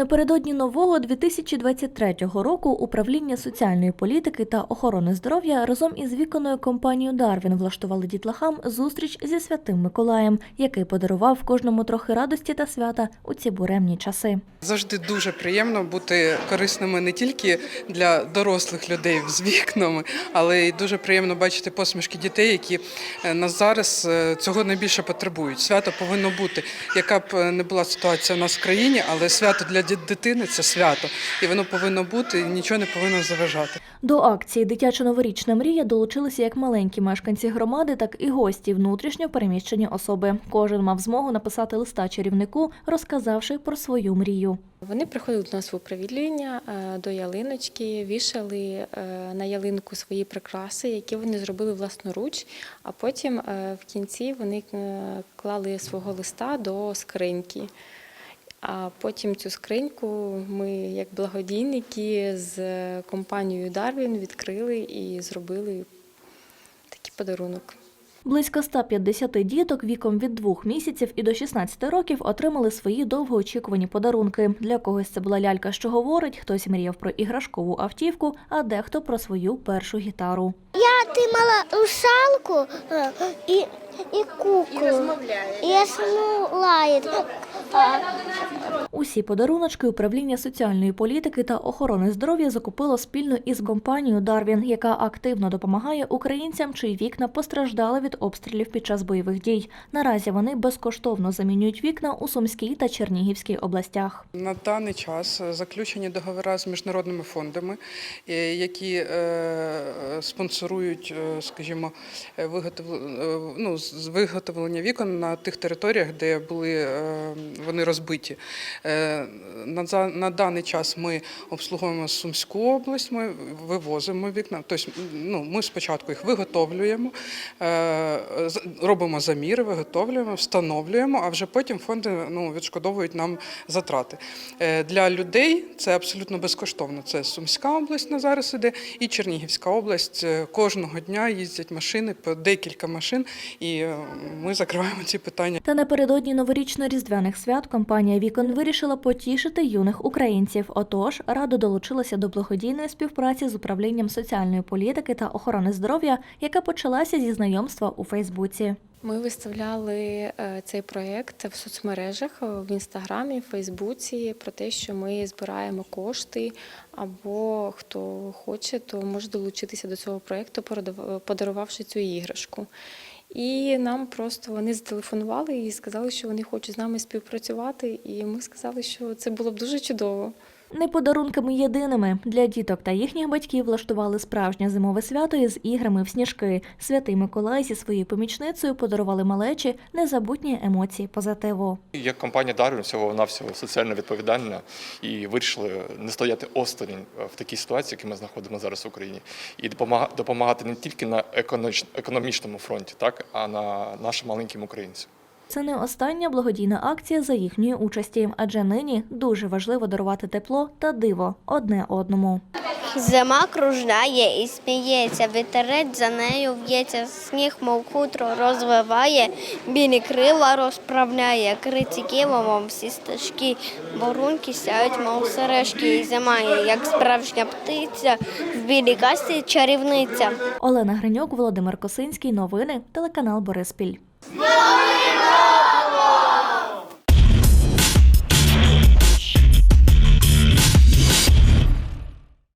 Напередодні нового 2023 року управління соціальної політики та охорони здоров'я разом із віконною компанією Дарвін влаштували дітлахам зустріч зі святим Миколаєм, який подарував кожному трохи радості та свята у ці буремні часи. Завжди дуже приємно бути корисними не тільки для дорослих людей з вікнами, але й дуже приємно бачити посмішки дітей, які е, нас зараз е, цього найбільше потребують. Свято повинно бути, яка б е, не була ситуація у нас в країні, але свято для дитини це свято, і воно повинно бути, і нічого не повинно заважати. До акції Дитяча новорічна мрія долучилися як маленькі мешканці громади, так і гості внутрішньо переміщені особи. Кожен мав змогу написати листа чарівнику, розказавши про свою мрію. Вони приходили до нас в управління е, до ялиночки, вішали е, на ялинку свої прикраси, які вони зробили власноруч. А потім е, в кінці вони клали свого листа до скриньки. А потім цю скриньку ми, як благодійники, з компанією Дарвін відкрили і зробили такий подарунок. Близько 150 діток віком від двох місяців і до 16 років отримали свої довгоочікувані подарунки. Для когось це була лялька, що говорить, хтось мріяв про іграшкову автівку, а дехто про свою першу гітару. Я отримала русалку е, і, і куклу. І розмовляє. І розмовляє. Усі подаруночки управління соціальної політики та охорони здоров'я закупило спільно із компанією Дарвін, яка активно допомагає українцям, чиї вікна постраждали від обстрілів під час бойових дій. Наразі вони безкоштовно замінюють вікна у Сумській та Чернігівській областях. На даний час заключені договори з міжнародними фондами, е, які е, спонсорують, е, скажімо, виготовлення, ну, виготовлення вікон на тих територіях, де були вони розбиті. Е, На, даний час ми обслуговуємо Сумську область, ми вивозимо вікна. Тобто, ну, ми спочатку їх виготовлюємо, е, робимо заміри, виготовлюємо, встановлюємо, а вже потім фонди ну, відшкодовують нам затрати. Е, Для людей це абсолютно безкоштовно. Це Сумська область на зараз іде і Чернігівська область. Кожного дня їздять машини, по декілька машин, і ми закриваємо ці питання. Та напередодні новорічно-різдвяних свят компанія Вікон вирішила потішити юних українців. Отож, радо долучилася до благодійної співпраці з управлінням соціальної політики та охорони здоров'я, яка почалася зі знайомства у Фейсбуці. Ми виставляли е, цей проєкт в соцмережах е, в інстаграмі, в Фейсбуці про те, що ми збираємо кошти, або хто хоче, то може долучитися до цього проєкту, подарувавши цю іграшку. І нам просто вони зателефонували і сказали, що вони хочуть з нами співпрацювати. І ми сказали, що це було б дуже чудово. Не подарунками єдиними для діток та їхніх батьків влаштували справжнє зимове свято із іграми в сніжки. Святий Миколай зі своєю помічницею подарували малечі незабутні емоції позитиву. Як компанія Darwin всього навсього соціально відповідальна і вирішили не стояти осторонь в такій ситуації, які ми знаходимо зараз в Україні, і допомага- допомагати не тільки на економіч- економічному фронті, так а на нашим маленьким українцям. Це не остання благодійна акція за їхньої участі, адже нині дуже важливо дарувати тепло та диво одне одному. Зима кружляє і сміється, вітерець за нею в'ється, сніг, мов хутро, розвиває, білі крила розправляє, криті кіломом всі стежки, борунки сяють, мов сережки, і зима, є, як справжня птиця, в білій касті чарівниця. Олена Гриньок, Володимир Косинський. Новини. Телеканал Бориспіль.